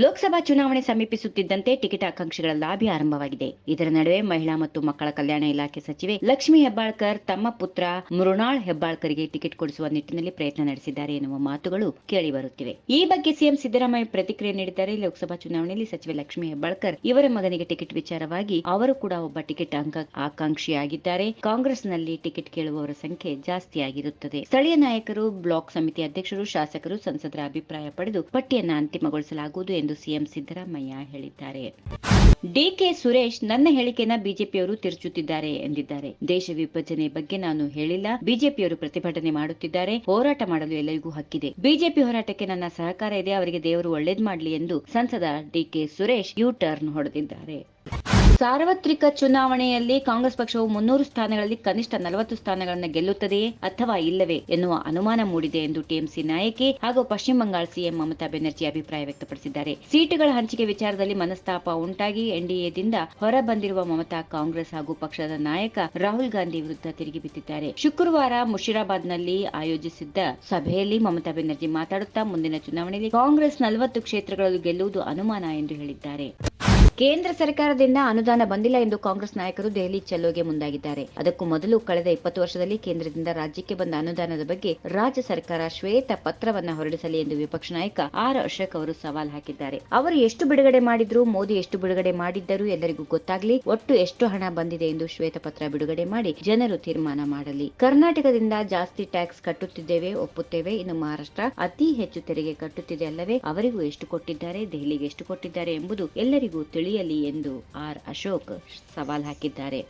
ಲೋಕಸಭಾ ಚುನಾವಣೆ ಸಮೀಪಿಸುತ್ತಿದ್ದಂತೆ ticket ಆಕಾಂಕ್ಷಿಗಳ lobby ಆರಂಭವಾಗಿದೆ. ಇದರ ನಡುವೆ ಮಹಿಳಾ ಮತ್ತು ಮಕ್ಕಳ ಕಲ್ಯಾಣ ಇಲಾಖೆ ಸಚಿವೆ ಲಕ್ಷ್ಮಿ ಹೆಬ್ಬಾಳ್ಕರ್ ತಮ್ಮ ಪುತ್ರ ಮೃಣಾಳ್ ಹೆಬ್ಬಾಳ್ಕರ್ಗೆ ಟಿಕೆಟ್ ಕೊಡಿಸುವ ನಿಟ್ಟಿನಲ್ಲಿ ಪ್ರಯತ್ನ ನಡೆಸಿದ್ದಾರೆ ಎನ್ನುವ ಮಾತುಗಳು ಕೇಳಿ ಬರುತ್ತಿವೆ. ಈ ಬಗ್ಗೆ ಸಿಎಂ ಸಿದ್ದರಾಮಯ್ಯ ಪ್ರತಿಕ್ರಿಯೆ ನೀಡಿದ್ದಾರೆ. ಲೋಕಸಭಾ ಚುನಾವಣೆಯಲ್ಲಿ ಸಚಿವೆ ಲಕ್ಷ್ಮಿ ಹೆಬ್ಬಾಳ್ಕರ್ ಇವರ ಮಗನಿಗೆ ಟಿಕೆಟ್ ವಿಚಾರವಾಗಿ ಅವರು ಕೂಡ ಒಬ್ಬ ಟಿಕೆಟ್ ಅಂಕ ಆಕಾಂಕ್ಷಿಯಾಗಿದ್ದಾರೆ. ಕಾಂಗ್ರೆಸ್ನಲ್ಲಿ ಟಿಕೆಟ್ ಕೇಳುವವರ ಸಂಖ್ಯೆ ಜಾಸ್ತಿಯಾಗಿರುತ್ತದೆ. ಸ್ಥಳೀಯ ನಾಯಕರು ಬ್ಲಾಕ್ ಸಮಿತಿ ಅಧ್ಯಕ್ಷರು, ಶಾಸಕರು, ಸಂಸದರ ಅಭಿಪ್ರಾಯ ಪಡೆದು ಪಟ್ಟಿಯನ್ನು ಅಂತಿಮಗೊಳಿಸಲಾಗುವುದು ಎಂದು ಸಿಎಂ ಸಿದ್ದರಾಮಯ್ಯ ಹೇಳಿದ್ದಾರೆ. ಡಿಕೆ ಸುರೇಶ್ ನನ್ನ ಹೇಳಿಕೆಯನ್ನ ಬಿಜೆಪಿಯವರು ತಿರುಚುತ್ತಿದ್ದಾರೆ ಎಂದಿದ್ದಾರೆ. ದೇಶ ವಿಭಜನೆ ಬಗ್ಗೆ ನಾನು ಹೇಳಿಲ್ಲ. ಬಿಜೆಪಿಯವರು ಪ್ರತಿಭಟನೆ ಮಾಡುತ್ತಿದ್ದಾರೆ. ಹೋರಾಟ ಮಾಡಲು ಎಲ್ಲರಿಗೂ ಹಕ್ಕಿದೆ. ಬಿಜೆಪಿ ಹೋರಾಟಕ್ಕೆ ನನ್ನ ಸಹಕಾರ ಇದೆ. ಅವರಿಗೆ ದೇವರು ಒಳ್ಳೇದ್ ಮಾಡಲಿ ಎಂದು ಸಂಸದ ಡಿಕೆ ಸುರೇಶ್ ಯು ಟರ್ನ್ ಹೊಡೆದಿದ್ದಾರೆ. ಸಾರ್ವತ್ರಿಕ ಚುನಾವಣೆಯಲ್ಲಿ ಕಾಂಗ್ರೆಸ್ ಪಕ್ಷವು ಮುನ್ನೂರು ಸ್ಥಾನಗಳಲ್ಲಿ ಕನಿಷ್ಠ ನಲವತ್ತು ಸ್ಥಾನಗಳನ್ನು ಗೆಲ್ಲುತ್ತದೆಯೇ ಅಥವಾ ಇಲ್ಲವೇ ಎನ್ನುವ ಅನುಮಾನ ಮೂಡಿದೆ ಎಂದು ಟಿಎಂಸಿ ನಾಯಕಿ ಹಾಗೂ ಪಶ್ಚಿಮ ಬಂಗಾಳ ಸಿಎಂ ಮಮತಾ ಬೆನರ್ಜಿ ಅಭಿಪ್ರಾಯ ವ್ಯಕ್ತಪಡಿಸಿದ್ದಾರೆ. ಸೀಟುಗಳ ಹಂಚಿಕೆ ವಿಚಾರದಲ್ಲಿ ಮನಸ್ತಾಪ ಉಂಟಾಗಿ ಎನ್ಡಿಎದಿಂದ ಹೊರಬಂದಿರುವ ಮಮತಾ ಕಾಂಗ್ರೆಸ್ ಹಾಗೂ ಪಕ್ಷದ ನಾಯಕ ರಾಹುಲ್ ಗಾಂಧಿ ವಿರುದ್ಧ ತಿರುಗಿ ಬಿದ್ದಿದ್ದಾರೆ. ಶುಕ್ರವಾರ ಮುಷಿರಾಬಾದ್ನಲ್ಲಿ ಆಯೋಜಿಸಿದ್ದ ಸಭೆಯಲ್ಲಿ ಮಮತಾ ಬೆನರ್ಜಿ ಮಾತಾಡುತ್ತಾ ಮುಂದಿನ ಚುನಾವಣೆಯಲ್ಲಿ ಕಾಂಗ್ರೆಸ್ ನಲವತ್ತು ಕ್ಷೇತ್ರಗಳಲ್ಲಿ ಗೆಲ್ಲುವುದು ಅನುಮಾನ ಎಂದು ಹೇಳಿದ್ದಾರೆ. ಕೇಂದ್ರ ಸರ್ಕಾರದಿಂದ ಅನುದಾನ ಬಂದಿಲ್ಲ ಎಂದು ಕಾಂಗ್ರೆಸ್ ನಾಯಕರು ದೆಹಲಿ ಚೆಲ್ಲೋಗೆ ಮುಂದಾಗಿದ್ದಾರೆ. ಅದಕ್ಕೂ ಮೊದಲು ಕಳೆದ ಇಪ್ಪತ್ತು ವರ್ಷದಲ್ಲಿ ಕೇಂದ್ರದಿಂದ ರಾಜ್ಯಕ್ಕೆ ಬಂದ ಅನುದಾನದ ಬಗ್ಗೆ ರಾಜ್ಯ ಸರ್ಕಾರ ಶ್ವೇತ ಪತ್ರವನ್ನ ಹೊರಡಿಸಲಿ ಎಂದು ವಿಪಕ್ಷ ನಾಯಕ ಆರ್ ಅಶೋಕ್ ಅವರು ಸವಾಲ್ ಹಾಕಿದ್ದಾರೆ. ಅವರು ಎಷ್ಟು ಬಿಡುಗಡೆ ಮಾಡಿದ್ರು, ಮೋದಿ ಎಷ್ಟು ಬಿಡುಗಡೆ ಮಾಡಿದ್ದರು ಎಲ್ಲರಿಗೂ ಗೊತ್ತಾಗ್ಲಿ, ಒಟ್ಟು ಎಷ್ಟು ಹಣ ಬಂದಿದೆ ಎಂದು ಶ್ವೇತ ಪತ್ರ ಬಿಡುಗಡೆ ಮಾಡಿ ಜನರು ತೀರ್ಮಾನ ಮಾಡಲಿ. ಕರ್ನಾಟಕದಿಂದ ಜಾಸ್ತಿ ಟ್ಯಾಕ್ಸ್ ಕಟ್ಟುತ್ತಿದ್ದೇವೆ, ಒಪ್ಪುತ್ತೇವೆ. ಇನ್ನು ಮಹಾರಾಷ್ಟ್ರ ಅತಿ ಹೆಚ್ಚು ತೆರಿಗೆ ಕಟ್ಟುತ್ತಿದೆ ಅಲ್ಲವೇ, ಅವರಿಗೂ ಎಷ್ಟು ಕೊಟ್ಟಿದ್ದಾರೆ, ದೆಹಲಿಗೆ ಎಷ್ಟು ಕೊಟ್ಟಿದ್ದಾರೆ ಎಂಬುದು ಎಲ್ಲರಿಗೂ ತಿಳಿಯಲಿ ಎಂದು ಆರ್ ಅಶೋಕ್ ಸವಾಲ್ ಹಾಕಿದ್ದಾರೆ.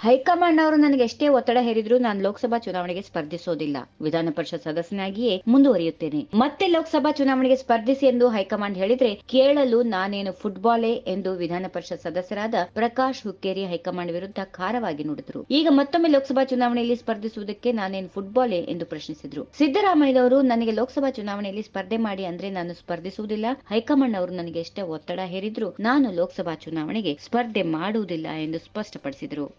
ಹೈಕಮಾಂಡ್ ಅವರು ನನಗೆ ಎಷ್ಟೇ ಒತ್ತಡ ಹೇರಿದ್ರು ನಾನು ಲೋಕಸಭಾ ಚುನಾವಣೆಗೆ ಸ್ಪರ್ಧಿಸೋದಿಲ್ಲ. ವಿಧಾನ ಪರಿಷತ್ ಸದಸ್ಯನಾಗಿಯೇ ಮುಂದುವರಿಯುತ್ತೇನೆ. ಮತ್ತೆ ಲೋಕಸಭಾ ಚುನಾವಣೆಗೆ ಸ್ಪರ್ಧಿಸಿ ಎಂದು ಹೈಕಮಾಂಡ್ ಹೇಳಿದ್ರೆ ಕೇಳಲು ನಾನೇನು ಫುಟ್ಬಾಲೇ ಎಂದು ವಿಧಾನ ಪರಿಷತ್ ಸದಸ್ಯರಾದ ಪ್ರಕಾಶ್ ಹುಕ್ಕೇರಿ ಹೈಕಮಾಂಡ್ ವಿರುದ್ಧ ಖಾರವಾಗಿ ನೋಡಿದ್ರು. ಈಗ ಮತ್ತೊಮ್ಮೆ ಲೋಕಸಭಾ ಚುನಾವಣೆಯಲ್ಲಿ ಸ್ಪರ್ಧಿಸುವುದಕ್ಕೆ ನಾನೇನು ಫುಟ್ಬಾಲೇ ಎಂದು ಪ್ರಶ್ನಿಸಿದ್ರು. ಸಿದ್ದರಾಮಯ್ಯನವರು ನನಗೆ ಲೋಕಸಭಾ ಚುನಾವಣೆಯಲ್ಲಿ ಸ್ಪರ್ಧೆ ಮಾಡಿ ಅಂದ್ರೆ ನಾನು ಸ್ಪರ್ಧಿಸುವುದಿಲ್ಲ. ಹೈಕಮಾಂಡ್ ಅವರು ನನಗೆ ಎಷ್ಟೇ ಒತ್ತಡ ಹೇರಿದ್ರು ನಾನು ಲೋಕಸಭಾ ಚುನಾವಣೆಗೆ ಸ್ಪರ್ಧೆ ಮಾಡುವುದಿಲ್ಲ ಎಂದು ಸ್ಪಷ್ಟಪಡಿಸಿದರು.